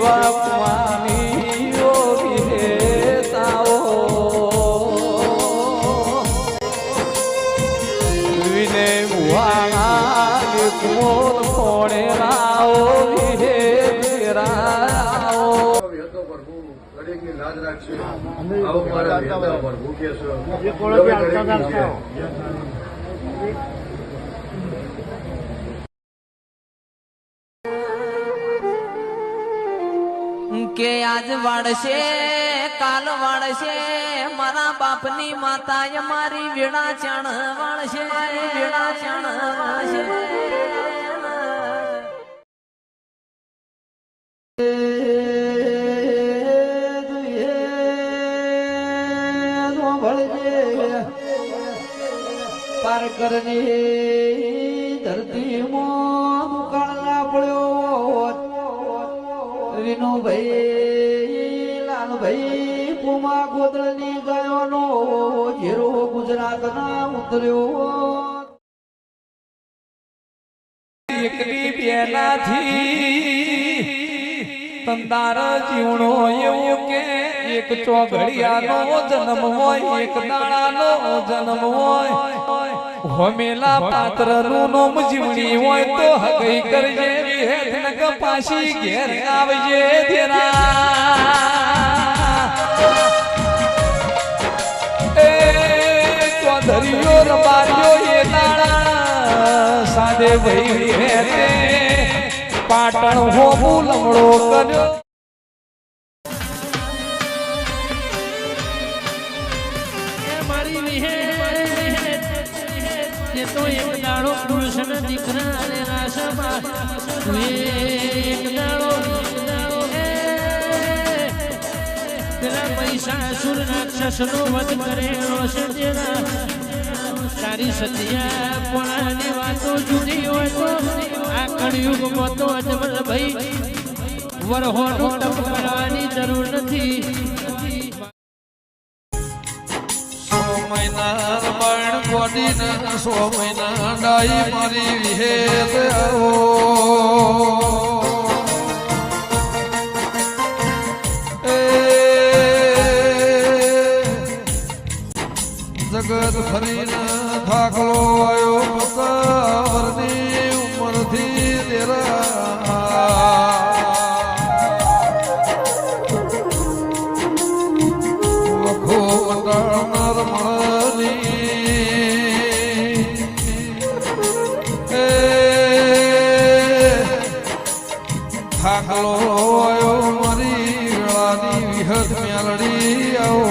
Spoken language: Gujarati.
એવા પાનીઓ વિનેતાઓ વિને મુહાણા કોણ કોણે રાઓ વિહે રાઓ દરેકની લાજ રાખશે આવો મારા નેતા પ્રભુ કહેશો કે આજ વાળશે, કાલ વાળશે, મારા બાપની માતા મારી વેળા ચણ વાળશે. વેળા ચણ વાળશે પાર કરની ધરતી મો દુકાળ ના પડ્યો વિનુભાઈ લાલભાઈ, પુમા ગોદળની ગયોનો ઝેરો ગુજરાત ના ઉતર્યો. એકની બેનાથી તંદાર જીવણો એવું કે એક ચોઘડિયાનો જન્મ હોય, એક દાડાનો જન્મ હોય. હોમેલા પાત્રનું નોમ જીવણી હોય તો હગઈ કરજે, વિહેત પાછી ઘેર આવજે તેરા એ ચોધરીઓ, રબારીઓ, એ દાડા સાદે ભાઈ હેતે પાટણ હો લમડો કર્યો મારી એ તો એક દાડો પુરુષના દીકરાને આશામાં તું એક દાડો પેલા મહિષાસુર રાક્ષસનો વધ કરેલો છે તેના. તારી સત્યા પોણાની વાતો જુદી હોય તો આ કળિયુગમાં તો અજમલ ભાઈ. વરહોનું તપ કરવાની જરૂર નથી. ગોડીને સો મહિના ડાઈ મારી વિહેત આવો. જગત ફરીને થાકલો આવ્યો પસાવરની ઉંમરથી. થાકલો આયો મારી વેળાની વિહત મેલડી આવો